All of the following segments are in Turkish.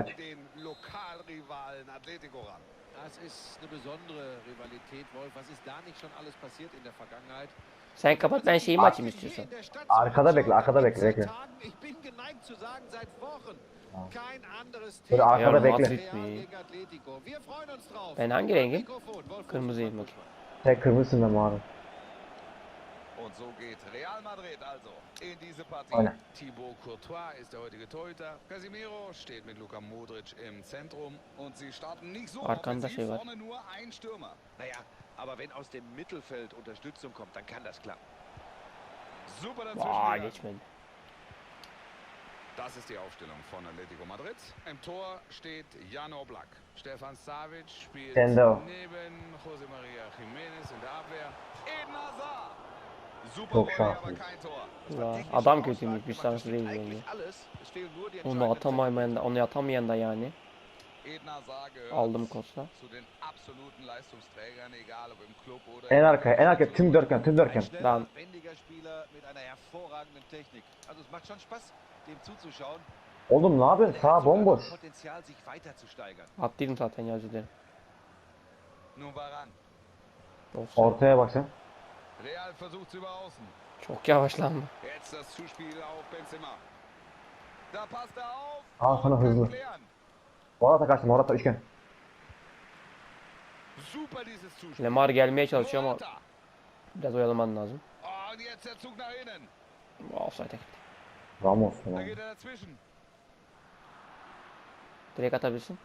aç. den Lokalrivalen Atletico ran. Das ist eine besondere Rivalität, Wolf. Was ist da nicht schon alles passiert in der Vergangenheit? Sen kapat ben şeyimi açayım istiyorsan. Hier in der Stadt Arkada bekle, arkada bekle, seit bekle. Tagen, Ich bin geneigt zu sagen, seit Wochen. Kein anderes Böyle Team. arkada Ja, bekle. Madrid Real mi? gegen Atletico. Wir freuen uns drauf. Ben hangi rengim? Mikrofon, Wolf Kırmızıyım Fuß. bak. Sen kırmızısın ben mavi. Und so geht Real Madrid also in diese Partie. Aynen. Thibaut Courtois ist der heutige Torhüter. Casemiro steht mit Luka Modric im Zentrum. Und sie starten nicht so offensiv, vorne nur ein Stürmer. Naja, aber wenn aus dem Mittelfeld Unterstützung kommt, dann kann das klappen. Super dazwischen. Das ist die Aufstellung von Atletico Madrid. Im Tor steht Jan Oblak. Stefan Savic spielt Sendo. neben José María Jiménez in der Abwehr. Eden Hazard. Super Çok şanslı. Ya, adam kötüymüş bir tanesi değil die Onu atamayan da, onu atamayan da yani. Aldım oder En arkaya, en arkaya tüm dörtgen, tüm dörtgen. schneller, Dann- wendiger Spieler mit einer hervorragenden Technik. Also es macht schon Spaß, dem zuzuschauen. Oğlum ne yapıyorsun? Sağ bomboş. das Potenzial, sich weiter zu steigern. Attıydım zaten ya özür dilerim. Ortaya bak sen. Real versucht über außen. Çok yavaş lan bu. Jetzt das Zuspiel auf Benzema. Da passt er auf. Kann hızlı. Morata kaçtı, Morata üçgen. Super dieses Zuspiel. Lemar gelmeye çalışıyor ama biraz oyalaman lazım. Oh, und jetzt der Zug nach innen. Offside'e gitti. Ramos. Da geht er dazwischen. Direkt atabilirsin.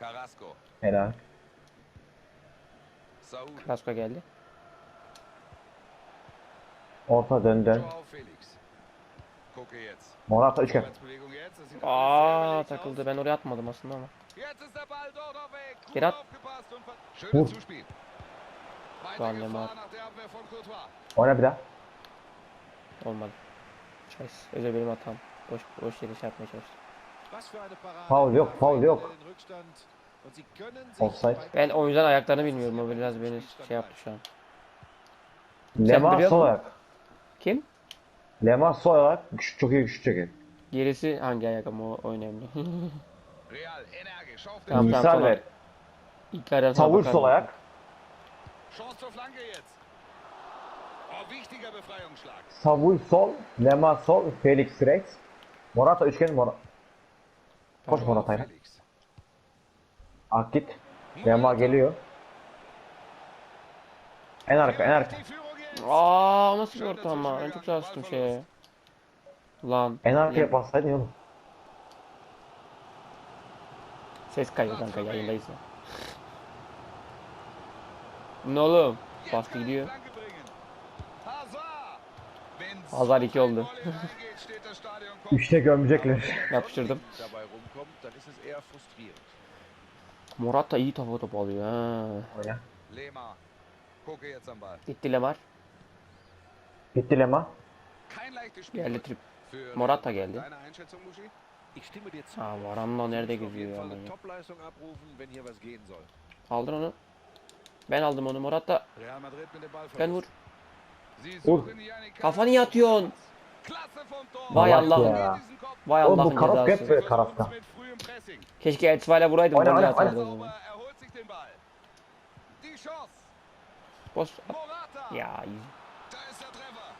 Carrasco. Helal. Carrasco geldi. Orta dön dön. Joao Felix. Gucke jetzt. Morata üçgen. Aa takıldı. Ben oraya atmadım aslında ama. Zuspiel. Weiter Dann Gefahr Lemar. Oyna bir daha. Olmadı. Çays. Özür benim hatam. Boş, boş yere şey yapmaya çalıştım. Foul yok, foul yok. Offside. Ben oyuncudan ayaklarını bilmiyorum. O biraz beni şey yaptı şu an. Lemar sol ayak. Kim? Lemar sol ayak. Çok iyi şut çekiyor. Gerisi hangi ayak ama o, o önemli. Tamam, Fuß. tamam, ver. İlk yerden sonra Savur bakarım. sol ayak. Chance zur Flanke jetzt. Oh, wichtiger Befreiungsschlag. Savur sol. Lemar sol. Felix rechts. Morata üçgen. Morata. Koş Joao Morata'yla. Felix. Ak git. Lemar geliyor. En arka, en arka. Aa nasıl bir orta ama. Ben çok çalıştım şeye. Lan. En arkaya Ya, bassaydın ya oğlum. Ses kayıyor kanka yayındayız ya. Ne oğlum? Bastı gidiyor. İki ein oldu. Üçte gömecekler. Yapıştırdım. dabei rumkommt, dann ist es eher frustrierend. Morata iyi topu top alıyor ha. Oyna. Lehmann. Gucke jetzt am Ball. Gitti Lemar. Gitti Lemar. Kein leichtes Spiel. Geldi trip. Morata geldi. Deine Einschätzung, Muschi? Ich stimme dir zu. Varan'la nerede geziyor ya. Topleistung abrufen, wenn hier was gehen soll. Aldır onu. Ben aldım onu Morata. Ben vur. Vur. suchen hier Vay Bak Allah'ım. ya. Vay Oğlum bu Allah'ın Karabük hep cezası. böyle Pressing. Keşke Elçivar'la vuraydım. Ball. Die Chance. Boş. Ya iyi. Da ist der Treffer.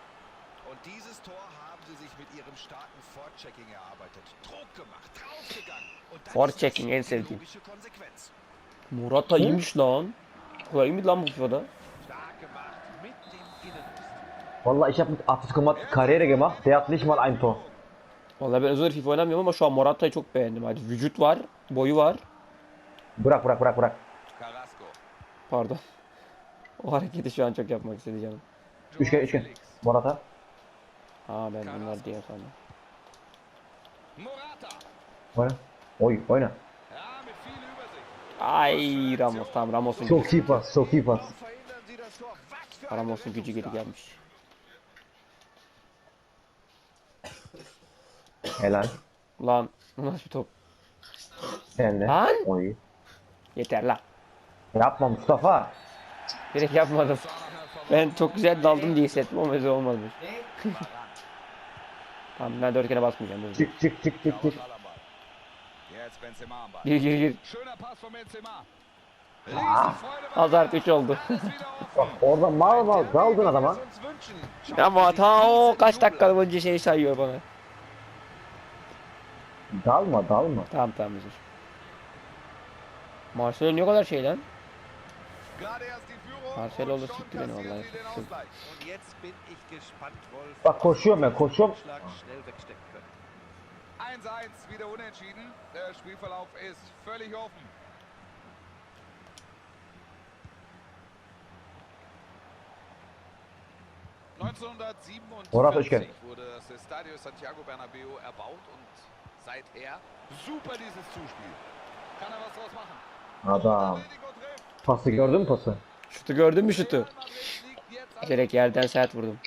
Und dieses Tor haben sie sich mit ihrem starken Fortchecking erarbeitet. Druck gemacht, draufgegangen. Und en die sevdiğim. logische Konsequenz. Morata iyiymiş lan. İyi mi lan bu FIFA'da? Stark gemacht. Vallahi ich habe mit Atletico Madrid Karriere gemacht. Der hat nicht mal ein Tor. Vallahi ben özel FIFA oynamıyorum ama şu an Morata'yı çok beğendim. Hadi vücut var, boyu var. Bırak bırak bırak bırak. Pardon. O hareketi şu an çok yapmak istedi canım. Joao Üçgen üçgen. Morata. Ha ben bunlar diye sandım. Morata. Oyna. Oy oyna. Ay Ramos tamam Ramos'un Çok iyi pas. Çok iyi pas. Ramos'un gücü geri gelmiş. Helal. Lan bu nasıl bir top? Sen de. Lan! Oy. Yeter lan. Yapma Mustafa. Direkt yapmadım. Ben çok güzel daldım diye hissettim ama öyle olmamış. Tamam ben dört kere basmayacağım. Dur. dur. Çık çık çık çık çık. Gir gir gir. Schöner Pass von Benzema. Ah. Riesenfreude bei Hazard Real. 3 oldu. Bak orada mal mal daldın adama. Ama ta o kaç dakika önce şey sayıyor bana. Dalma dalma. Tamam tamam özür. Marcelo ne kadar şey lan? Marcelo schon siktir beni vallahi. Bak koşuyorum ben koşuyorum. Schlag schnell wegstecken können. 1-1 wieder unentschieden. Der Spielverlauf ist völlig offen. Murat, hoş geldin. 1947 wurde das Estadio Santiago Bernabeu erbaut und seither super dieses Zuspiel. Kann er was draus machen? Adam. Pası gördün mü pası? Şutu gördün mü şutu? Direkt yerden sert vurdum.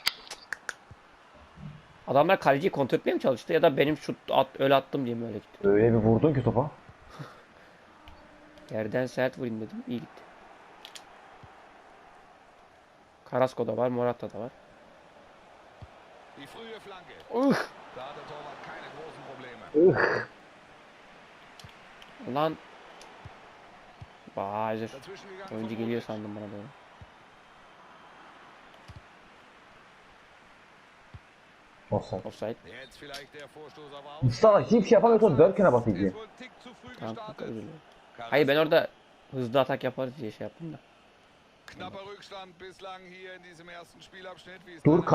Adamlar kaleciyi kontrol etmeye mi çalıştı ya da benim şut at, öyle attım diye mi öyle gitti? Öyle bir vurdun ki topa. Yerden sert vurayım dedim iyi gitti. Carrasco da var, Morata da var. Uh, Da hat der Torwart keine großen Probleme. Lan. Gegangen Oyuncu geliyor sandım bana doğru. Offside. Offside. Mustafa hiçbir şey yapamıyorsa dört kere basayım Tamam kanka gestartet. özür dilerim. Hayır ben orada hızlı atak yaparız diye şey yaptım da. Knapper Rückstand bislang hier in diesem ersten Spielabschnitt. Wie ist Dur,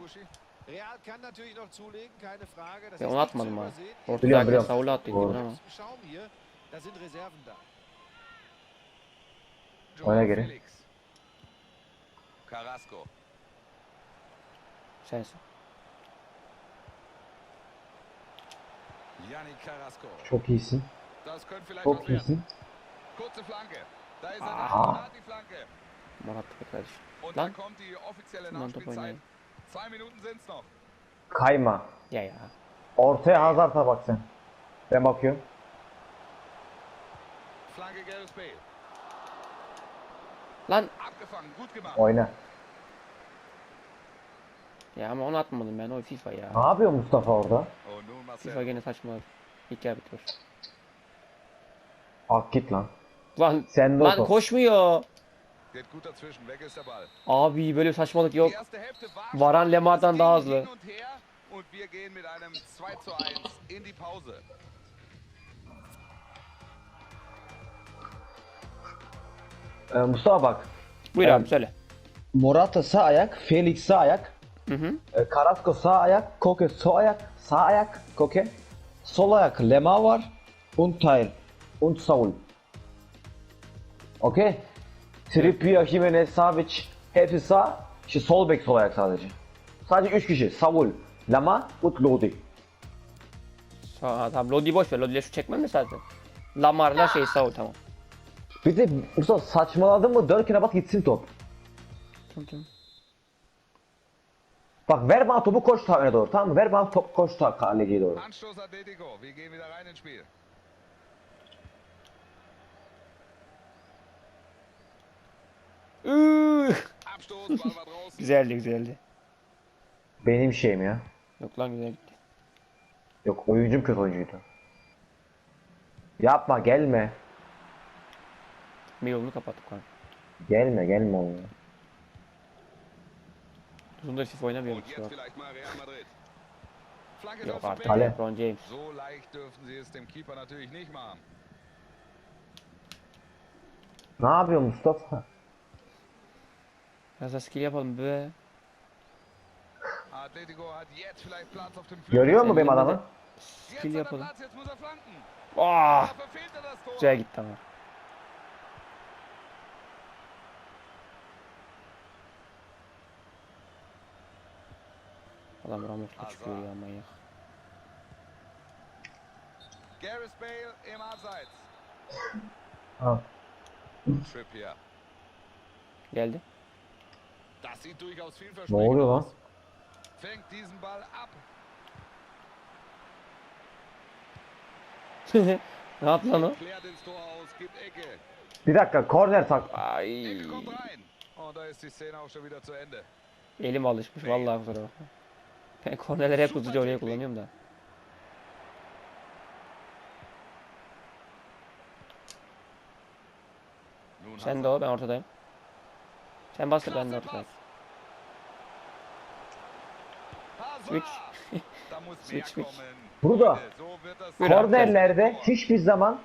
Buschi? Real kann natürlich noch zulegen, keine Frage. Das ist onu nicht atmadım abi. Ortada Biliyorum, herkes biliyorum. savulu attıydı Doğru. ama. Schaum hier, da sind Reserven da. Oyna geri. Felix. Carrasco. Sensin. Yannick Carrasco. Çok iyisin. Das könnte vielleicht Çok iyisin. Kurze Flanke. Da ist er Aha. da und hat die Flanke. Morata da kardeşim. Und Lan. dann kommt die offizielle Lan top Nachspielzeit. Zwei Minuten sind's noch. Kayma. Ya ya. Ortaya Hazard'a bak sen. Ben bakıyorum. Flanke Gareth Bale. Lan. Abgefangen, gut gemacht. Oyna. Ya ama onu atmadım ben o FIFA ya. Ne yapıyor Mustafa orada? Und nun Marcel. FIFA gene saçmaladı. İlk yer bitiyor. Ak git lan. Lan. Sen de Lan koşmuyor. Abi böyle saçmalık yok. Varan Lemar'dan daha hızlı. hin und her Und wir gehen mit einem 2 zu 1 in die Pause. Ee, Mustafa bak. Buyur abi söyle. Morata sağ ayak, Felix sağ ayak, Hı hı. e, Carrasco sağ ayak, Koke sol ayak, sağ ayak, Koke. Sol ayak Lema var, und Teil, und Saul. Okey? Trippier, Jimenez, Savic hepsi sağ, işte sol bek sol ayak sadece. Sadece 3 kişi, Saul, Lema, und Lodi. Sağ, tamam Lodi boş ver. Lodi'yle şu çekmem mi zaten? Lamar'la şey Saul tamam. Bir de Mustafa saçmaladın mı dön kere bak gitsin top. Tamam tamam. Bak ver bana topu koş ta öne doğru tamam mı? Ver bana top koş ta kaleciye doğru. Anstoß Atletico. Wir gehen wieder rein ins Spiel. Üh! Abstoß, Ball war draußen. Güzeldi güzeldi. Benim şeyim ya. Yok lan güzel gitti. Yok oyuncum kötü oyuncuydu. Yapma gelme. Bir yolunu kapattık kanka. Gelme gelme oğlum. ya. Uzundur FIFA oynamıyorum Madrid. Flanke Yok artık. Alle. LeBron James. So leicht dürfen sie es dem Keeper natürlich nicht machen. Ne yapıyor Mustafa? Biraz da skill yapalım be. Atletico hat jetzt vielleicht Platz auf dem Flügel. Görüyor mu benim adamı? Skill er yapalım. Er. Ah! Er. Güzel gitti ama. Adam Ramos'la çıkıyor ya manyak. Gareth Bale im Abseits. Geldi. Das sieht durchaus vielversprechend ne? Fängt diesen Ball ab. ne? Bir dakika korner tak. Ay. Elim alışmış vallahi kusura bakma. Ben kornerleri hep hızlıca oraya kullanıyorum da. Sen de o ben ortadayım. Sen bas da ben de atacağım. Switch. switch switch. Burada kornerlerde hiçbir zaman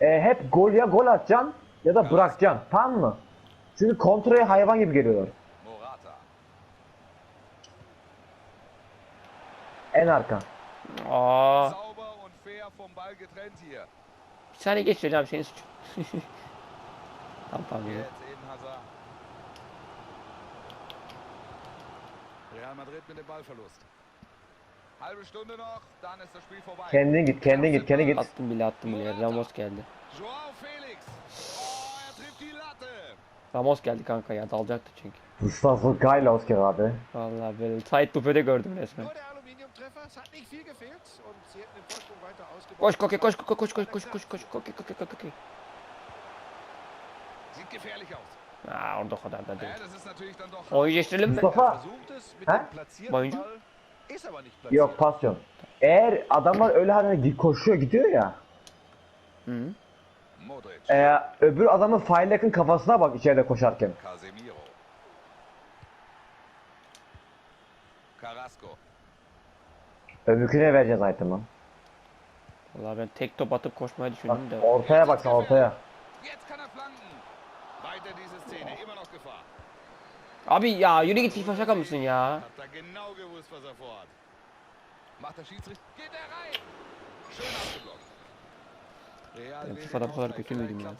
e, hep gol ya gol atacaksın ya da bırakacaksın. Tamam mı? Çünkü kontraya hayvan gibi geliyorlar. En arka. Aa. Bir saniye geç hocam senin suçun. Tam tam Real Madrid mit dem Ballverlust. Halbe Stunde noch, dann ist das Spiel vorbei. Kendin git, kendin git, kendin git. Attım bile attım bile. Ramos geldi. Joao Felix. Oh, er trifft die Latte. Ramos geldi kanka ya dalacaktı çünkü. Das war so geil ausgeraten. abi. Vallahi böyle tight bufede gördüm resmen. Nur der Aluminiumtreffer, es hat nicht viel gefehlt und sie hätten den Vorsprung weiter ausgebaut. Koş koş koş koş koş koş koş koş koş koş koş koş koş Sieht gefährlich aus. Aa, orada kadar da değil. Oyuncu değiştirelim mi? Mustafa. He? Oyuncu? Yok pasyon. Eğer adamlar öyle hani koşuyor gidiyor ya. Hı. Ee, öbür adamın Failak'ın kafasına bak içeride koşarken. Carrasco. Öbürküne vereceğiz item'ı. Valla ben tek top atıp koşmayı düşündüm bak, de. Ortaya bak ortaya. Abi ya yürü git FIFA şaka mısın ya? Ya FIFA'da bu kadar kötü müydüm ya?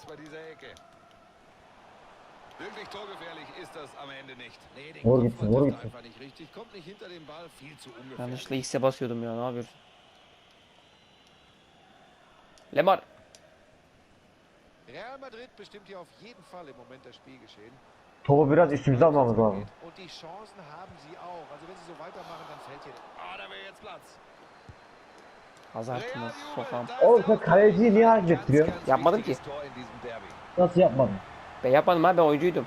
Wirklich torgefährlich ist das am Ende nicht. Nee, den Kopf vertippt einfach nicht richtig, kommt nicht hinter den Ball, viel zu ungefährlich. Yanlışla X'e basıyordum ya, ne yapıyorsun? Lemar. Real Madrid bestimmt hier auf jeden Fall im Moment das Spielgeschehen. Topu biraz üstümüze almamız lazım. Und die Chancen haben sie auch. Also wenn sie so weitermachen, dann fällt hier Ah, da wäre jetzt Platz. Hazard nasıl sokağım. Oğlum sen kaleciyi niye hareket ettiriyorsun? Yapmadım ki. Nasıl yapmadın? Ben yapmadım abi ben oyuncuydum.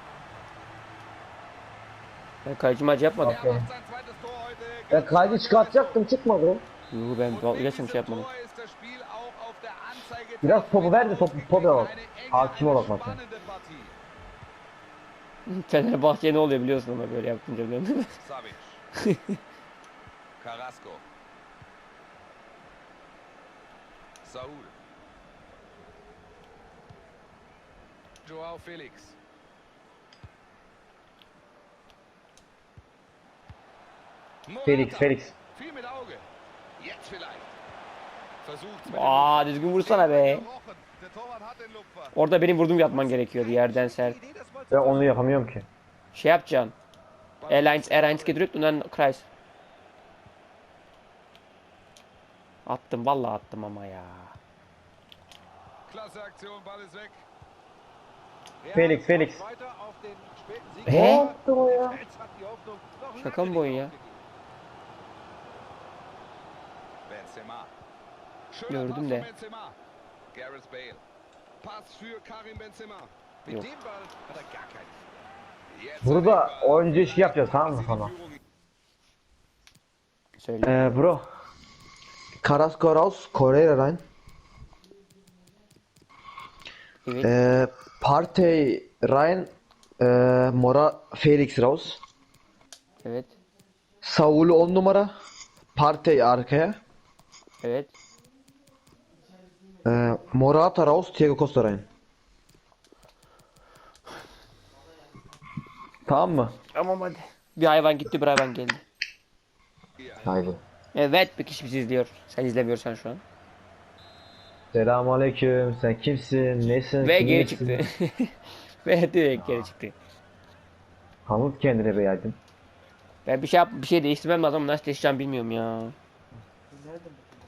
Ben kaleci macı yapmadım. Heute. Ben kaleci çıkartacaktım çıkmadı. Yuh ben gerçekten bir şey yapmadım. Biraz topu ver de topu topu enge, Hakim ol Partie. Fenerbahçe ne oluyor biliyorsun ama böyle yapınca biliyor musun? Savic. Carrasco. Saul. Joao Felix. Felix Felix. Viel mit Auge. Jetzt vielleicht. Aa düzgün vursana be. Orada benim vurdum yapman gerekiyordu yerden sert. Ben onu yapamıyorum ki. Şey yapacaksın. Airlines, Airlines gedrückt und dann Attım vallahi attım ama ya. Felix, Felix. He? Şaka mı bu oyun ya? Benzema. Gördüm de. Yok. Burada oyuncu işi yapacağız tamam mı sana? Söyle. Ee, bro. Karas Koraus, Koreya Ryan. Evet. Ee, Partey Ryan, e, Mora Felix Raus. Evet. Saul 10 numara. Partey arkaya. Evet. Ee, Morata raus, Thiago Costa rein. Tamam mı? Tamam hadi. Bir hayvan gitti bir hayvan geldi. Haydi. Evet bir kişi bizi izliyor. Sen izlemiyorsan şu an. Selamünaleyküm. Sen kimsin? Nesin? Ve geri çıktı. Ve direkt geri çıktı. Tanıt kendine be yaydın. Ben bir şey yap bir şey değiştirmem lazım nasıl değiştireceğim bilmiyorum ya.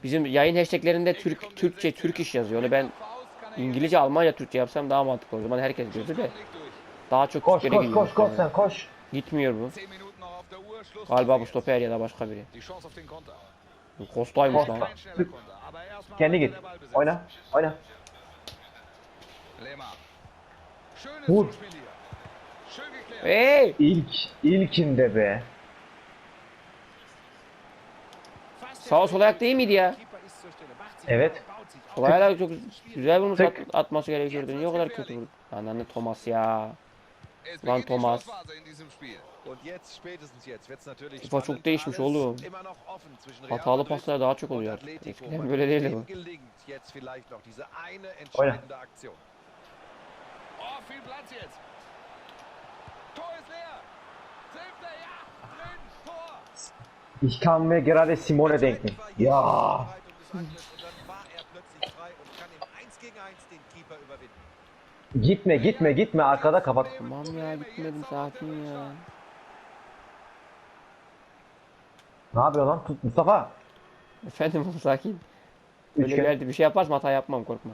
Bizim yayın hashtaglerinde Türk, Türkçe, Türk iş yazıyor. Onu ben İngilizce, Almanca, Türkçe yapsam daha mantıklı olur. O zaman herkes gözü de daha çok koş, Türklere koş, koş, koş, yani. sen koş. Gitmiyor bu. Galiba bu stoper ya da başka biri. Kostaymış lan. Kendi git. Oyna, oyna. Vur. Hey! İlk, ilkinde be. Sağ sol ayak değil miydi ya? Evet. Sol ayakla çok güzel vurmuş at, atması gerekiyordu. Niye o kadar kötü vurdu? Ananı Thomas ya. Lan Thomas. FIFA çok değişmiş oğlum. Hatalı paslar daha çok oluyor Eskiden böyle değildi bu. Oyna. Tor ist leer. Er, ja. Ich kann mir gerade Simone denken. Ja. Und dann war plötzlich frei und kann im 1 gegen 1 den Keeper überwinden. Gitme gitme gitme arkada kapat. Tamam ya gitmedim sakin ya. Ne yapıyor lan? Tut Mustafa. Efendim oğlum, sakin. Böyle Üçgen. yerde bir şey yaparsam hata yapmam korkma.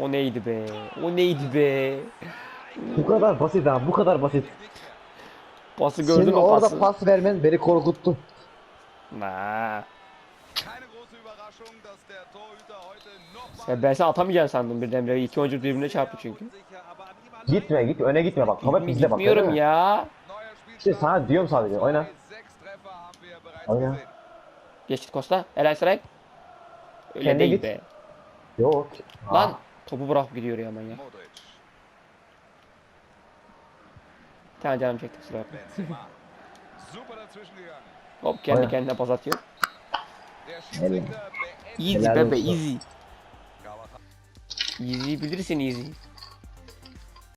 O neydi be? O neydi be? Bu kadar basit ha bu kadar basit. Pası gördün Senin mü orada pası? pas vermen beni korkuttu. Nah. Ya ben sen atamayacaksın sandım birdenbire. İki oyuncu birbirine çarptı çünkü. Gitme git öne gitme bak. Top hep bizde bak. Gitmiyorum ya. İşte sana diyorum sadece oyna. Oyna. Geçit Costa. Helal Saray. Öyle Kendi değil git. be. Yok. Lan topu bırakıp gidiyor ya. Modric, Bir tane canım çekti sıra. bakma. Hop kendi Aynen. kendine pas atıyor. Easy Helal bebe olsun. easy. Easy bilirsin easy.